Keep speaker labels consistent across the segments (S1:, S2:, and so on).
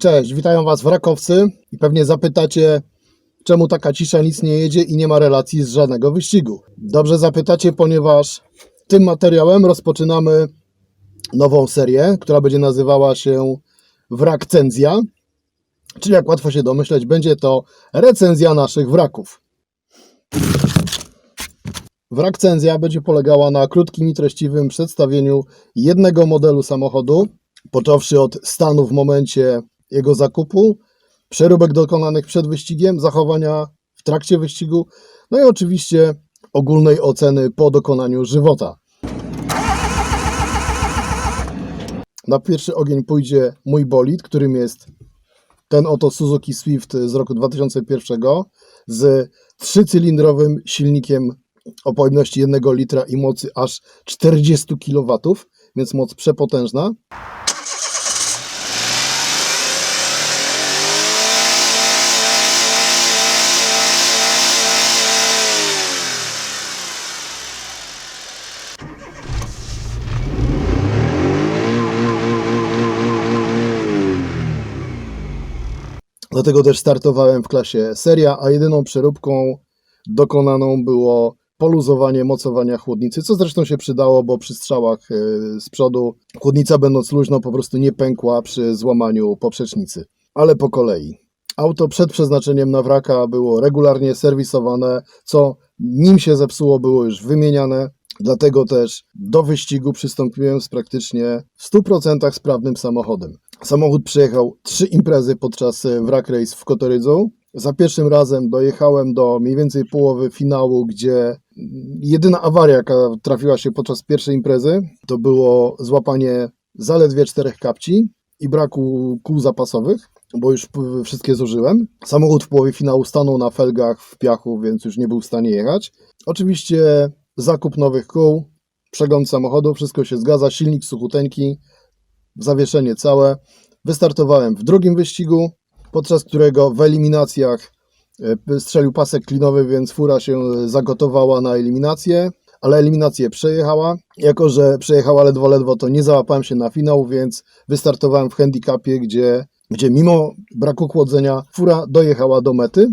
S1: Cześć, witają Was wrakowcy i pewnie zapytacie, czemu taka cisza, nic nie jedzie i nie ma relacji z żadnego wyścigu. Dobrze zapytacie, ponieważ tym materiałem rozpoczynamy nową serię, która będzie nazywała się Wrakcenzja, czyli jak łatwo się domyśleć, będzie to recenzja naszych wraków. Wrakcenzja będzie polegała na krótkim i treściwym przedstawieniu jednego modelu samochodu, począwszy od stanu w momencie jego zakupu, przeróbek dokonanych przed wyścigiem, zachowania w trakcie wyścigu, no i oczywiście ogólnej oceny po dokonaniu żywota. Na pierwszy ogień pójdzie mój bolid, którym jest ten oto Suzuki Swift z roku 2001 z trzycylindrowym silnikiem o pojemności 1 litra i mocy aż 40 kW, więc moc przepotężna. Dlatego też startowałem w klasie seria, a jedyną przeróbką dokonaną było poluzowanie mocowania chłodnicy, co zresztą się przydało, bo przy strzałach e, z przodu chłodnica będąc luźną po prostu nie pękła przy złamaniu poprzecznicy. Ale po kolei. Auto przed przeznaczeniem na wraka było regularnie serwisowane, co nim się zepsuło było już wymieniane. Dlatego też do wyścigu przystąpiłem z praktycznie w 100% sprawnym samochodem. Samochód przejechał trzy imprezy podczas e, wrak race w Kotorydzu. Za pierwszym razem dojechałem do mniej więcej połowy finału, gdzie mm, jedyna awaria, jaka trafiła się podczas pierwszej imprezy, to było złapanie zaledwie czterech kapci i braku kół zapasowych, bo już wszystkie zużyłem. Samochód w połowie finału stanął na felgach w piachu, więc już nie był w stanie jechać. Oczywiście zakup nowych kół, przegląd samochodu, wszystko się zgadza, silnik suchuteńki, zawieszenie całe. Wystartowałem w drugim wyścigu, podczas którego w eliminacjach e, strzelił pasek klinowy, więc fura się zagotowała na eliminację, ale eliminację przejechała. Jako, że przejechała ledwo, ledwo, to nie załapałem się na finał, więc wystartowałem w handicapie, gdzie, gdzie mimo braku chłodzenia fura dojechała do mety.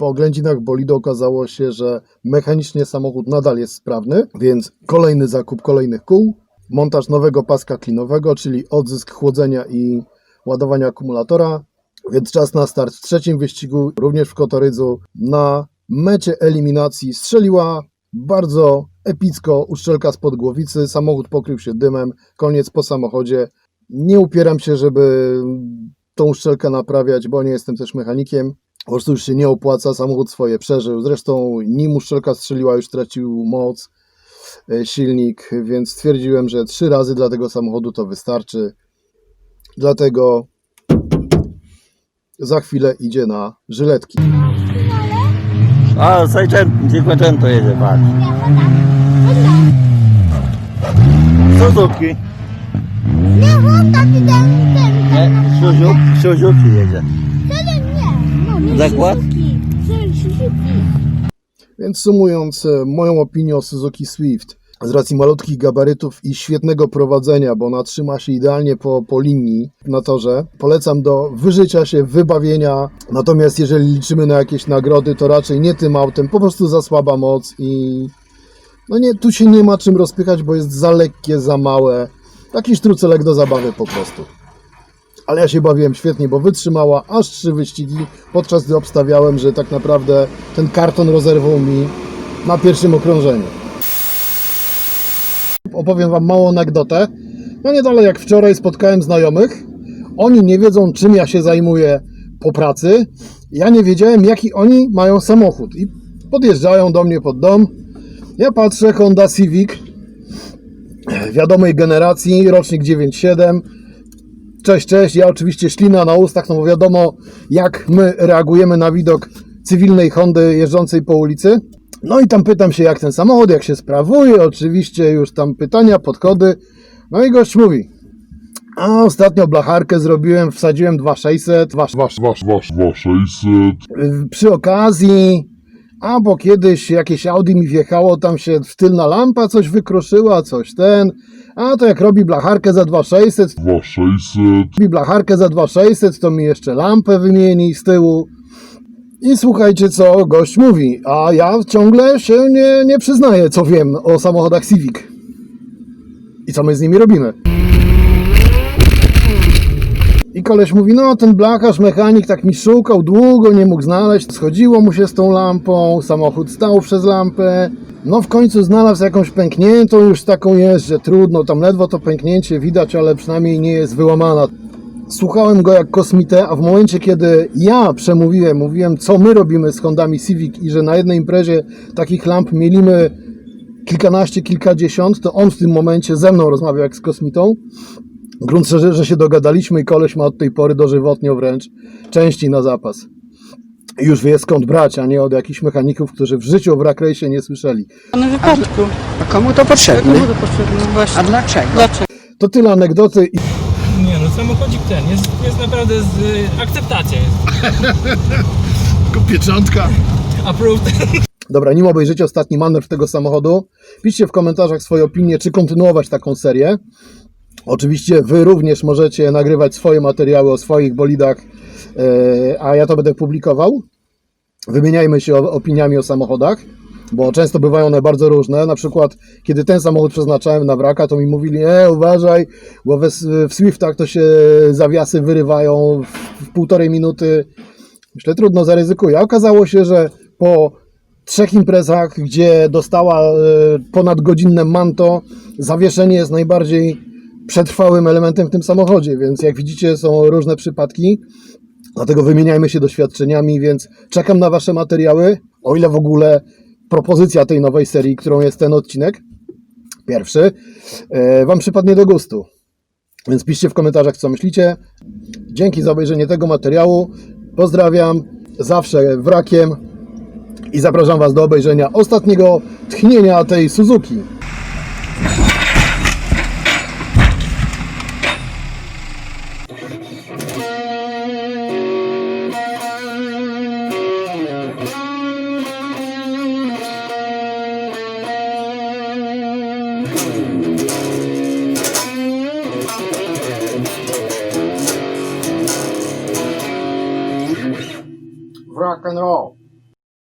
S1: Po oględzinach bolidu okazało się, że mechanicznie samochód nadal jest sprawny, więc kolejny zakup kolejnych kół, montaż nowego paska klinowego, czyli odzysk chłodzenia i ładowania akumulatora, więc czas na start w trzecim wyścigu, również w Kotorydzu. Na mecie eliminacji strzeliła bardzo epicko uszczelka spod głowicy, samochód pokrył się dymem, koniec po samochodzie. Nie upieram się, żeby tą uszczelkę naprawiać, bo nie jestem też mechanikiem. Po prostu już się nie opłaca, samochód swoje przeżył. Zresztą nim uszczelka strzeliła, już tracił moc e, silnik, więc stwierdziłem, że trzy razy dla tego samochodu to wystarczy. Dlatego za chwilę idzie na żyletki.
S2: A, 600, 500 jedzie, patrz. Suzuki.
S3: Nie, Honda czy ten, ten,
S2: Nie, Suzuki, Suzuki jedzie.
S3: ten, nie. No, nie
S2: Zakład?
S1: Więc sumując e, moją opinię o Suzuki Swift, z racji malutkich gabarytów i świetnego prowadzenia, bo ona trzyma się idealnie po, po linii na torze, polecam do wyżycia się, wybawienia. Natomiast jeżeli liczymy na jakieś nagrody, to raczej nie tym autem, po prostu za słaba moc i no nie, tu się nie ma czym rozpychać, bo jest za lekkie, za małe. Taki sztrucelek do zabawy po prostu. Ale ja się bawiłem świetnie, bo wytrzymała aż trzy wyścigi, podczas gdy obstawiałem, że tak naprawdę ten karton rozerwał mi na pierwszym okrążeniu. Opowiem Wam małą anegdotę. No nie dalej jak wczoraj spotkałem znajomych. Oni nie wiedzą, czym ja się zajmuję po pracy. Ja nie wiedziałem, jaki oni mają samochód. I podjeżdżają do mnie pod dom. Ja patrzę, Honda Civic wiadomej generacji, rocznik 9.7. Cześć, cześć. Ja oczywiście ślina na ustach, no bo wiadomo, jak my reagujemy na widok cywilnej Hondy jeżdżącej po ulicy. No i tam pytam się, jak ten samochód, jak się sprawuje. Oczywiście już tam pytania, podchody. No i gość mówi, a ostatnio blacharkę zrobiłem, wsadziłem 2600, wasz,
S4: Wasz, wasz, wasz, wasz 600.
S1: przy okazji A bo kiedyś jakieś Audi mi wjechało, tam się tylna lampa coś wykruszyła, coś ten. A to jak robi blacharkę za 2600,
S4: 2600.
S1: robi blacharkę za 2600, to mi jeszcze lampę wymieni z tyłu. I słuchajcie, co gość mówi. A ja ciągle się nie, nie przyznaję, co wiem o samochodach Civic. I co my z nimi robimy. I koleś mówi, no ten blacharz, mechanik tak mi szukał długo, nie mógł znaleźć, schodziło mu się z tą lampą, samochód stał przez lampę, no w końcu znalazł jakąś pękniętą, już taką jest, że trudno, tam ledwo to pęknięcie widać, ale przynajmniej nie jest wyłamana. Słuchałem go jak kosmitę, a w momencie, kiedy ja przemówiłem, mówiłem, co my robimy z Hondami Civic i że na jednej imprezie takich lamp mielimy kilkanaście, kilkadziesiąt, to on w tym momencie ze mną rozmawiał jak z kosmitą. Grunt szczerze, że się dogadaliśmy i koleś ma od tej pory dożywotnio wręcz części na zapas. I Już wie skąd brać, a nie od jakichś mechaników, którzy w życiu o wrak rejsie nie słyszeli.
S5: Na wypadku.
S6: A komu to potrzebne?
S5: Komu to potrzebne? Właśnie.
S6: A dlaczego?
S5: Dlaczego?
S1: To tyle anegdoty i
S7: Nie no, samochodzik ten jest, jest naprawdę z y, akceptacja jest.
S1: pieczątka.
S7: Approved.
S1: Dobra, nim obejrzycie ostatni manewr tego samochodu, piszcie w komentarzach swoje opinie, czy kontynuować taką serię. Oczywiście Wy również możecie nagrywać swoje materiały o swoich bolidach, e, a ja to będę publikował. Wymieniajmy się opiniami o samochodach, bo często bywają one bardzo różne. Na przykład, kiedy ten samochód przeznaczałem na wraka, to mi mówili, e, uważaj, bo we, w Swiftach to się zawiasy wyrywają w, w półtorej minuty. Myślę, trudno zaryzykuję. A okazało się, że po trzech imprezach, gdzie dostała e, ponad godzinne manto, zawieszenie jest najbardziej przetrwałym elementem w tym samochodzie, więc jak widzicie są różne przypadki, dlatego wymieniajmy się doświadczeniami, więc czekam na Wasze materiały, o ile w ogóle propozycja tej nowej serii, którą jest ten odcinek, pierwszy, e, Wam przypadnie do gustu. Więc piszcie w komentarzach, co myślicie. Dzięki za obejrzenie tego materiału. Pozdrawiam, zawsze wrakiem i zapraszam Was do obejrzenia ostatniego tchnienia tej Suzuki. doctrine at all.